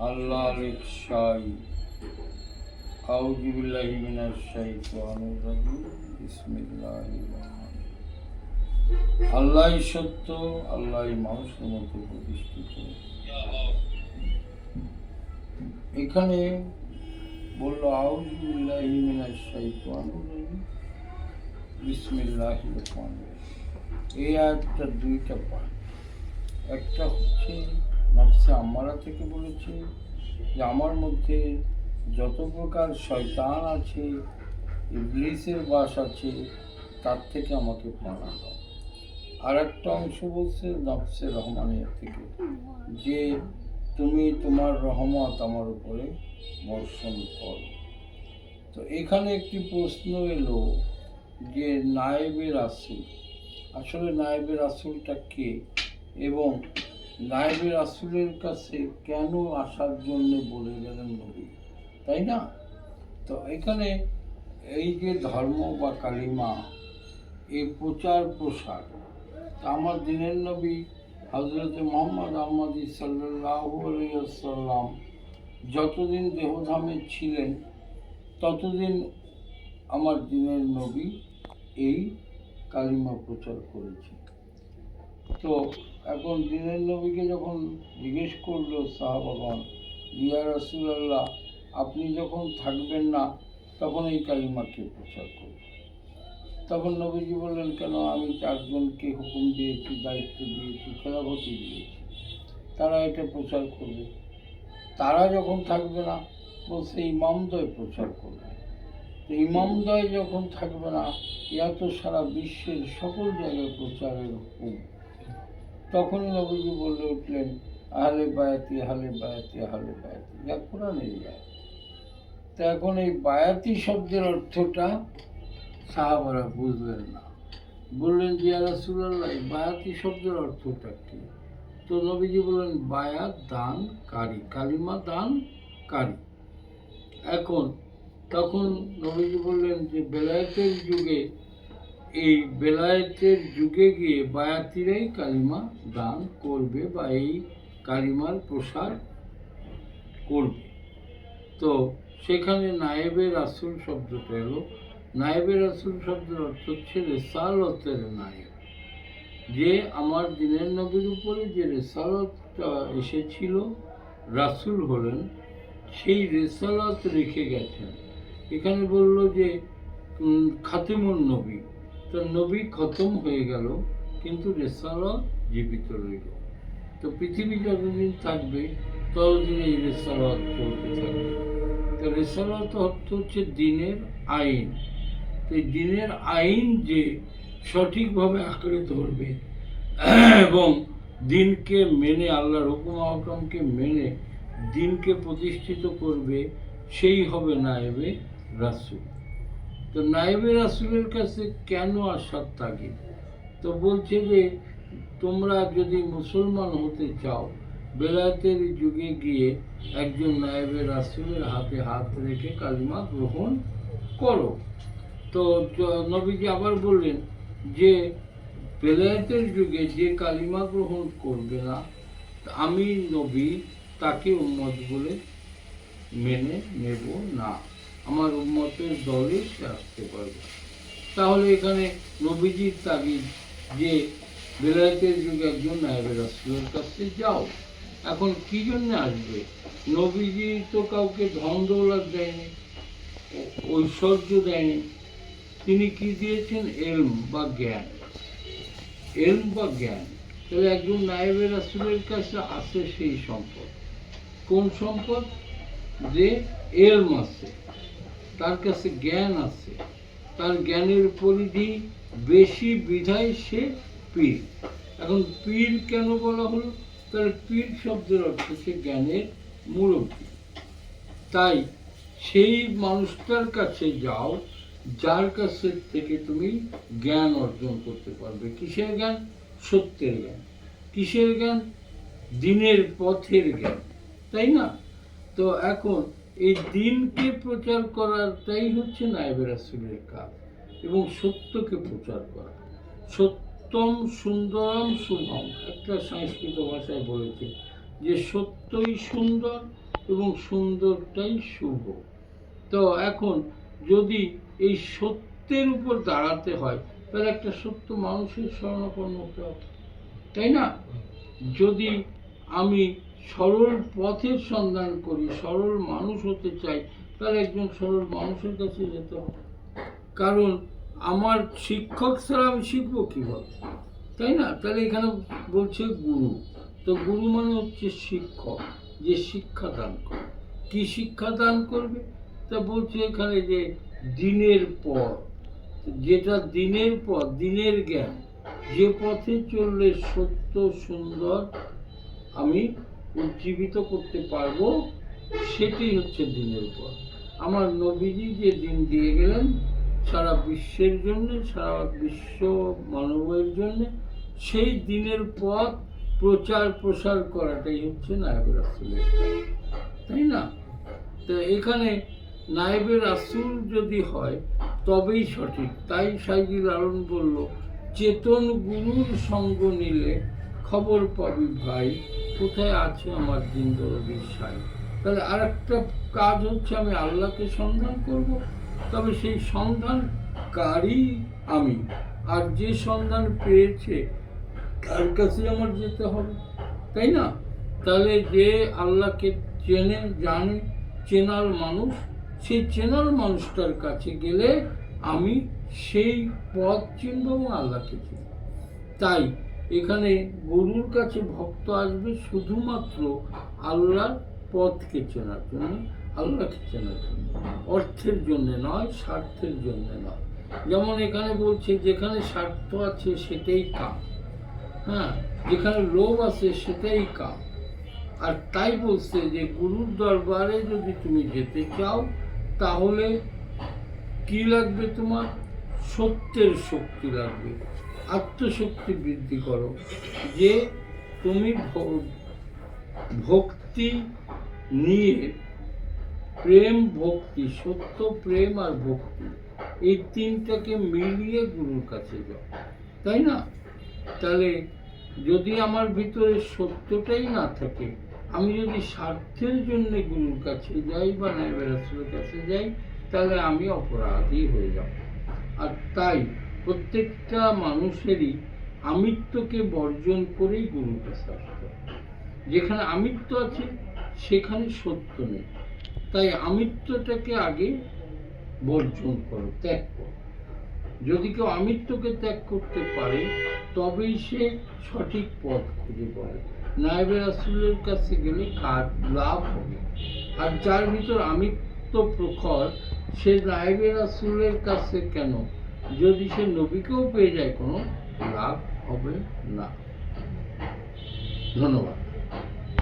আল্লাহ। আল্লাহই সত্য, আল্লাহই মানুষের মধ্যে প্রতিষ্ঠিত। এখানে বলল, আউযু বিল্লাহি মিনাশ। এই আয়াতটা দুইটা পার্ট একটা হচ্ছে নফসে আম্মারা থেকে বলেছে যে আমার মধ্যে যত প্রকার শয়তান আছে, ইবলিসের বাস আছে, তার থেকে আমাকে পানা দাও আর একটা অংশ বলছে নফসে রহমানের থেকে যে তুমি তোমার রহমত আমার উপরে বর্ষণ করো। তো এখানে একটি প্রশ্ন এলো যে নায়েবের আসুল, আসলে নায়েবের আসুলটা কে? এবং নায়েবের আসুলের কাছে কেন আসার জন্য বলে গেলেন নবী? তাই না? তো এখানে এই যে ধর্ম বা কালিমা এই প্রচার প্রসার আমার দিনের নবী হজরত মোহাম্মদ আহমদ সাল্লাম যতদিন দেহধামে ছিলেন, ততদিন আমার দিনের নবী এই কালিমা প্রচার করেছে তো এখন দিনের নবীকে যখন জিজ্ঞেস করল সাহাবাগন ইয়া রাসুলাল্লাহ, আপনি যখন থাকবেন না, তখন এই কালিমাকে প্রচার করবে তখন নবীজি বললেন, কেন? আমি চারজনকে হুকুম দিয়েছি, দায়িত্ব দিয়েছি, খেলাফতি দিয়েছি। তারা এটা প্রচার করবে। তারা যখন থাকবে না, বলছে ইমামদয় প্রচার করবে। তো ইমামদয় যখন থাকবে না ইয়া তো সারা বিশ্বের সকল জায়গায় প্রচারের হুকুম। তখনই নবীজি বলে উঠলেন, আহলে বায়াতি আহলে বায়াতি আহলে বায়াতি। যা কোরআনের যায় তো এখন এই বায়াতি শব্দের অর্থটা সাহাবারা বুঝলেন না। বললেন যে রাসুল্লাহ বায়াতি শব্দের অর্থটা কি? তো নবীজি বললেন, বায়াত দান কারি কালিমা দান কারি এখন, তখন নবীজি বললেন যে, বেলায়েতের যুগে এই বেলায়েতের যুগে গিয়ে বায়াতিরাই কালিমা দান করবে বা এই কালিমার প্রসার করবে। তো সেখানে নায়েবের আসল শব্দটা এলো। নায়েবের আসল শব্দের অর্থ হচ্ছে রেসালতের নায়েব। যে আমার দিনের নবীর উপরে যে রেসালতটা এসেছিল, রাসুল হলেন, সেই রেসালত রেখে গেছেন। এখানে বলল যে খাতেমুন নবী। তো নবী খতম হয়ে গেল, কিন্তু রেসালত জীবিত রইল। তো পৃথিবী যতদিন থাকবে, ততদিন এই রেসালত চলতে থাকবে। তো রেসালত অর্থ হচ্ছে দিনের আইন। তো এই দিনের আইন যে সঠিকভাবে আঁকড়ে ধরবে, এবং দিনকে মেনে, আল্লাহর হুকুম আহকামকে মেনে দিনকে প্রতিষ্ঠিত করবে, সেই হবে নায়েবে রাসুল। তো নায়েবে রাসুলের কাছে কেন আসার তাগিদ? তো বলছে যে, তোমরা যদি মুসলমান হতে চাও, বেলায়েতের যুগে গিয়ে একজন নায়েবে রাসুলের হাতে হাত রেখে কালিমা গ্রহণ করো। তো নবীজি আবার বললেন যে, বেলায়েতের যুগে যে কালিমা গ্রহণ করবে না আমি নবী তাকে উন্মত বলে মেনে নেব না। আমার উম্মতের দলে সে আসতে পারবে। তাহলে এখানে নবীজির তাগিদ যে বেলায়েতের যুগে একজন নায়েবের রাসুলের কাছে যাও। এখন কি জন্য আসবে? নবীজি তো কাউকে ধন দৌলত দেয়নি, ঐশ্বর্য দেয়নি। তিনি কি দিয়েছেন? এলম বা জ্ঞান। এলম বা জ্ঞান। তাহলে একজন নায়েবের রাসুলের কাছে আসে সেই সম্পদ। কোন সম্পদ? যে এলম আছে। তার কাছে জ্ঞান আছে। তার জ্ঞানের পরিধি বেশি বিধায় সে পীর। এখন পীর কেন বলা হলো? তার পীর শব্দের অর্থ হচ্ছে জ্ঞানের মুরব্বী। তাই সেই মানুষটার কাছে যাও, যার কাছে থেকে তুমি জ্ঞান অর্জন করতে পারবে। কিসের জ্ঞান? সত্যের জ্ঞান। কিসের জ্ঞান? দিনের পথের জ্ঞান। তাই না? তো এখন এই দিনকে প্রচার করাটাই হচ্ছে নায়েব রাসুলের কাজ এবং সত্যকে প্রচার করা। সত্যম সুন্দরম শুভম, একটা সংস্কৃত ভাষায় বলেছে যে সত্যই সুন্দর এবং সুন্দরটাই শুভ। তো এখন যদি এই সত্যের উপর দাঁড়াতে হয়, তাহলে একটা সত্য মানুষের স্মরণাপন্ন হতে হবে, তাই না? যদি আমি সরল পথের সন্ধান করি, সরল মানুষ হতে চাই। তাহলে একজন সরল মানুষের কাছে যেতে হবে। কারণ আমার শিক্ষক ছাড়া আমি শিখব কীভাবে? তাই না? তাহলে এখানে বলছে গুরু। তো গুরু মানে হচ্ছে শিক্ষক, যে শিক্ষা দান করে। কি শিক্ষা দান করবে? তা বলছে এখানে যে দিনের পর যেটা দিনের পর দিনের জ্ঞান। যে পথে চললে সত্য, সুন্দর আমি উজ্জীবিত করতে পারব সেটি হচ্ছে দিনের পর আমার নবীজি যে দিন দিয়ে গেলেন, সারা বিশ্বের জন্য, সারা বিশ্ব মানবের জন্য, সেই দিনের পথ প্রচার প্রসার করাটাই হচ্ছে নায়বের রাসুলের তাই না? তো এখানে নায়েবের রাসুল যদি হয়, তবেই সঠিক। তাই সাইজি লালন বলল, চেতন গুরুর সঙ্গ নিলে খবর পাবি ভাই। কোথায় আছে আমার দিন দরদির সাই? তাহলে আর একটা কাজ হচ্ছে আমি আল্লাহকে সন্ধান করব। তবে সেই সন্ধানকারী আমি। আর যে সন্ধান পেয়েছে, তার কাছে আমার যেতে হবে, তাই না? তাহলে যে আল্লাহকে চেনে, জানে, চেনার মানুষ সেই চেনার মানুষটার কাছে গেলে আমি সেই পথ চিনব এবং আল্লাহকে চিনব। তাই এখানে গরুর কাছে ভক্ত আসবে শুধুমাত্র আল্লাহর পথকে চেনার জন্য, আল্লাহকে চেনার জন্য। অর্থের জন্য নয়, স্বার্থের জন্য নয়। যেমন এখানে বলছে, যেখানে স্বার্থ আছে সেটাই কাম। হ্যাঁ যেখানে লোভ আছে সেটাই কাম। আর তাই বলছে যে, গুরুর দরবারে যদি তুমি যেতে চাও, তাহলে কি লাগবে তোমার? সত্যের শক্তি লাগবে। আত্মশক্তি বৃদ্ধি করো, যে তুমি ভক্তি নিয়ে প্রেম ভক্তি, সত্য প্রেম আর ভক্তি, এই তিনটাকে মিলিয়ে গুরুর কাছে যাও, তাই না? তাহলে যদি আমার ভিতরে সত্যটাই না থাকে, আমি যদি স্বার্থের জন্য গুরুর কাছে যাই বা নাইবের কাছে যাই, তাহলে আমি অপরাধী হয়ে যাব। আর তাই প্রত্যেকটা মানুষেরই আমিত্বকে বর্জন করেই আসতে হবে যেখানে আমিত্ব আছে, সেখানে সত্য নেই। তাই আমিত্বটাকে আগে বর্জন করো, ত্যাগ করো। যদি কেউ আমিত্বকে ত্যাগ করতে পারে, তবেই সে সঠিক পথ খুঁজে পাবে। নায়েবে রাসুলের কাছে গেলে কার লাভ হবে? আর যার ভিতর আমিত্ব প্রখর, সে নায়েবে রাসুলের কাছে কেন যদি সে নবীকেও পেয়ে যায় কোনো লাভ হবে না। ধন্যবাদ।